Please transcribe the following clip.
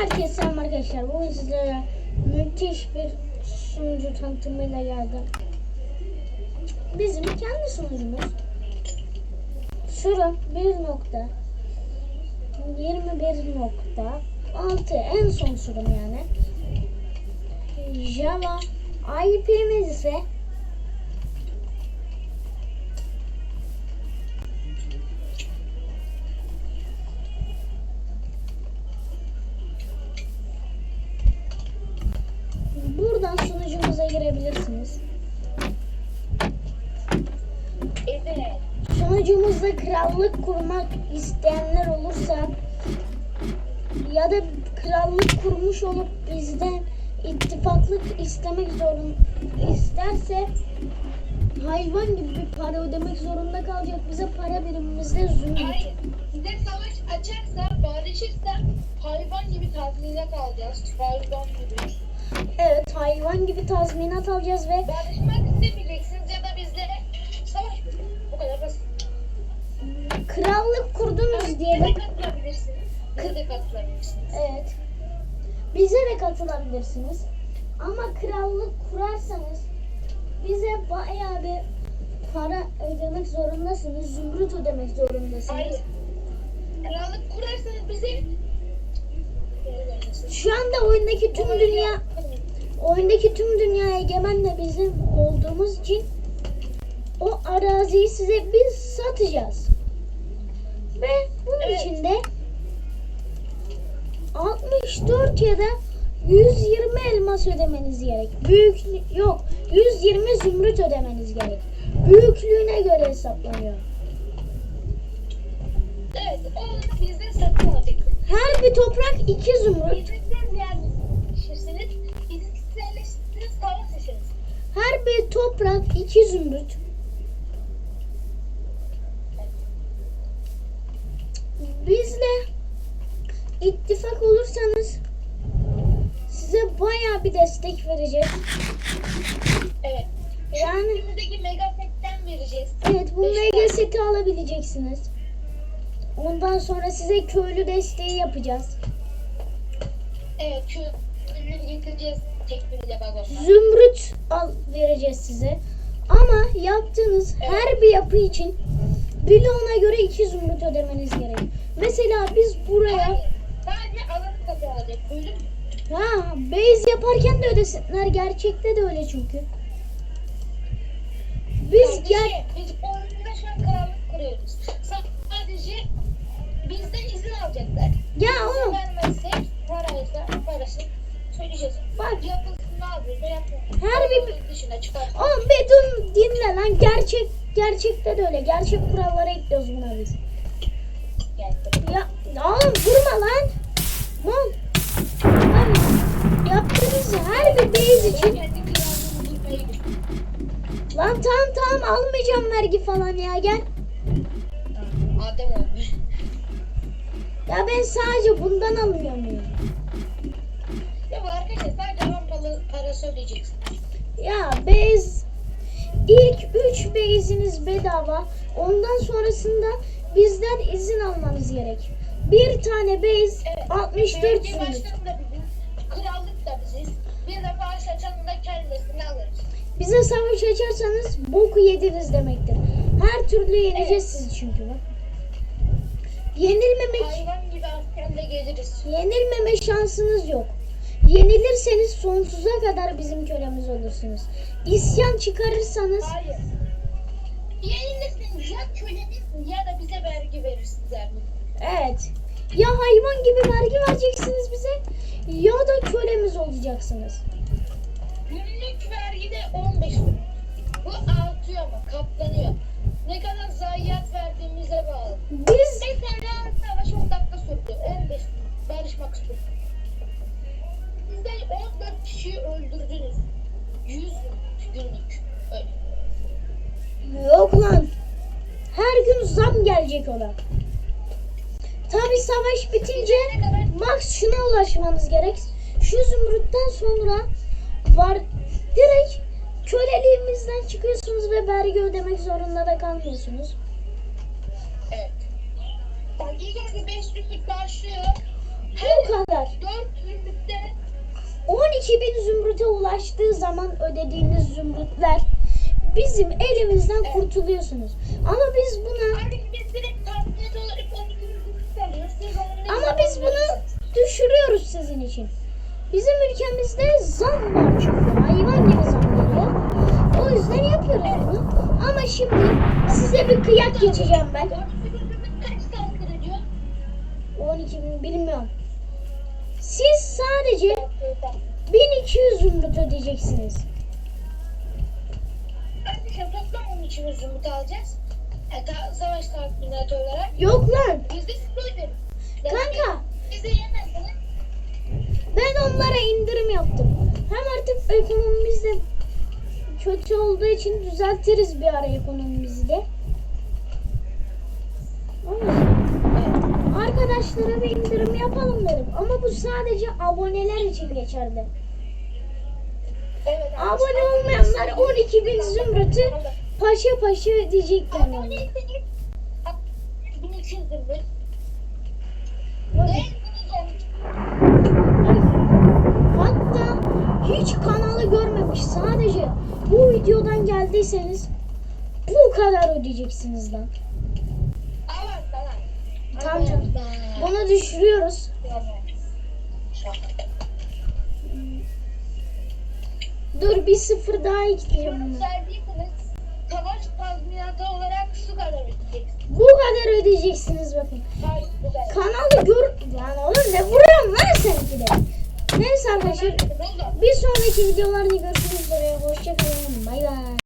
Herkese selam arkadaşlar. Bugün sizlere müthiş bir sunucu tanıtımıyla geldim. Bizim kendi sunucumuz. Sürüm 1.21.6 en son sürüm yani. Java IP'miz ise girebilirsiniz. Evet. Sunucumuzda krallık kurmak isteyenler olursa ya da krallık kurmuş olup bizden ittifaklık istemek zorun isterse hayvan gibi bir para ödemek zorunda kalacak. Bize para birimimizde zümrüt. Hayır. Bize savaş açarsa, barışırsa hayvan gibi tazminat alacağız. Hayvan gibi. Evet hayvan gibi tazminat alacağız ve Barışmak istemeyeceksiniz ya da bizle savaş Bu kadar basit. krallık kurdunuz Bize diyelim. de katılabilirsiniz. Bize de katılabilirsiniz. Evet. Bize de katılabilirsiniz. Ama krallık kurarsanız bize bayağı bir para ödemek zorundasınız. Zümrüt ödemek zorundasınız. Hayır. Krallık kurarsanız bize. Şu anda oyundaki tüm dünya oyundaki tüm dünya egemen de bizim olduğumuz için o araziyi size biz satacağız. Ve bunun Evet. için de 64 ya da 120 elmas ödemeniz gerek. Büyük yok. 120 zümrüt ödemeniz gerek. Büyüklüğüne göre hesaplanıyor. Evet, onu bizden satın alacak. Her bir toprak 2 zümrüt. Bir toprak 2 zümrüt. Bizle ittifak olursanız size bayağı bir destek vereceğiz. Evet. Yani Önümüzdeki mega setten vereceğiz. evet bu Beş mega seti alabileceksiniz. Ondan sonra size köylü desteği yapacağız. Evet, ürünü getireceğiz tekbiriyle vagonla. Zümrüt al vereceğiz size. Ama yaptığınız her bir yapı için bloğuna göre iki zümrüt ödemeniz gerek. Mesela biz buraya sadece alanı satın alacak. Öyle mi? ha base yaparken de ödesinler. Gerçekte de öyle çünkü. Biz Sadece gel biz oyunda şu an krallık kuruyoruz. Sadece bizden izin alacaklar. ya oğlum vermezsek gerçekte de öyle. Gerçek kurallara ekliyoruz buna biz. Ya, ya oğlum vurma lan. Lan. Abi, yaptığınız her bir base için. Lan tamam tamam almayacağım vergi falan ya gel. Adem olmuş. Ya ben sadece bundan alıyor muyum? Ya bu arkadaşlar sadece parası ödeyeceksin. Ya bez ilk 3 beziniz bedava. Ondan sonrasında bizden izin almanız gerek. Bir tane bez Evet. 64 Belediye zümrüt. Krallık da biziz. Bir de bağış açanın da kendisini alırız. Bize savaş açarsanız boku yediniz demektir. Her türlü yeneceğiz sizi çünkü. Yenilmemek Hayvan gibi askerle geliriz. Yenilmeme şansınız yok. Yenilirseniz sonsuza kadar bizim kölemiz olursunuz. İsyan çıkarırsanız Hayır. Yenilirsiniz ya köleniz ya da bize vergi verirsiniz evet. Ya hayvan gibi vergi vereceksiniz bize ya da kölemiz olacaksınız. Günlük vergi de 15 bin. Bu artıyor ama katlanıyor. Ne kadar zayiat verdiğimize bağlı. Biz Mesela savaş 10 dakika sürdü. 15 gün. Barışmak istedim. Siz de 14 kişiyi öldürdünüz. 100 günlük. Öyle. yok lan. Her gün zam gelecek ona. Tabi savaş bitince max şuna ulaşmanız gerek. Şu zümrütten sonra var direkt köleliğimizden çıkıyorsunuz ve vergi ödemek zorunda da kalmıyorsunuz. Evet. Bak ilk önce 5 günlük başlıyor. Bu kadar. 4 zümrütte 12 bin zümrüte ulaştığı zaman ödediğiniz zümrütler bizim elimizden kurtuluyorsunuz. Ama biz buna Abi biz direkt tahmin olarak 12 zümrüt alıyoruz. Siz onu ama biz bunu düşürüyoruz sizin için. Bizim ülkemizde zam var çünkü hayvan gibi zam geliyor. O yüzden yapıyoruz bunu. Ama şimdi size bir kıyak geçeceğim ben. 4 zümrüt kaç saattir ediyor? 12 bin bilmiyorum. Siz sadece 1200 zümrüt ödeyeceksiniz. Arkadaşlar toplam onun için zümrüt alacağız. E, ta, savaş tahminatı olarak. Yok lan. Biz de öderiz. Kanka Bize yemezseniz ben onlara indirim yaptım. Hem artık ekonomimiz de kötü olduğu için düzeltiriz bir ara ekonomimizi de. O arkadaşlara bir indirim yapalım dedim. Ama bu sadece aboneler için geçerli. Evet. Abone olmayanlar 12 bin zümrütü paşa paşa ödeyecekler yani. Aboneyseniz 1200 zümrüt. Hatta hiç kanalı görmemiş sadece bu videodan geldiyseniz bu kadar ödeyeceksiniz lan. Lan. Tamam canım. Bunu düşürüyoruz. Dur bir sıfır daha ekleyeceğim. savaş tazminatı olarak şu kadar ödeyeceksiniz. Bu kadar ödeyeceksiniz bakın. Hayır. Kanalı gör... Lan oğlum ne vuruyorsun lan seninki de. Neyse arkadaşlar bir sonraki videolarda görüşmek üzere. Hoşçakalın. Bay bay.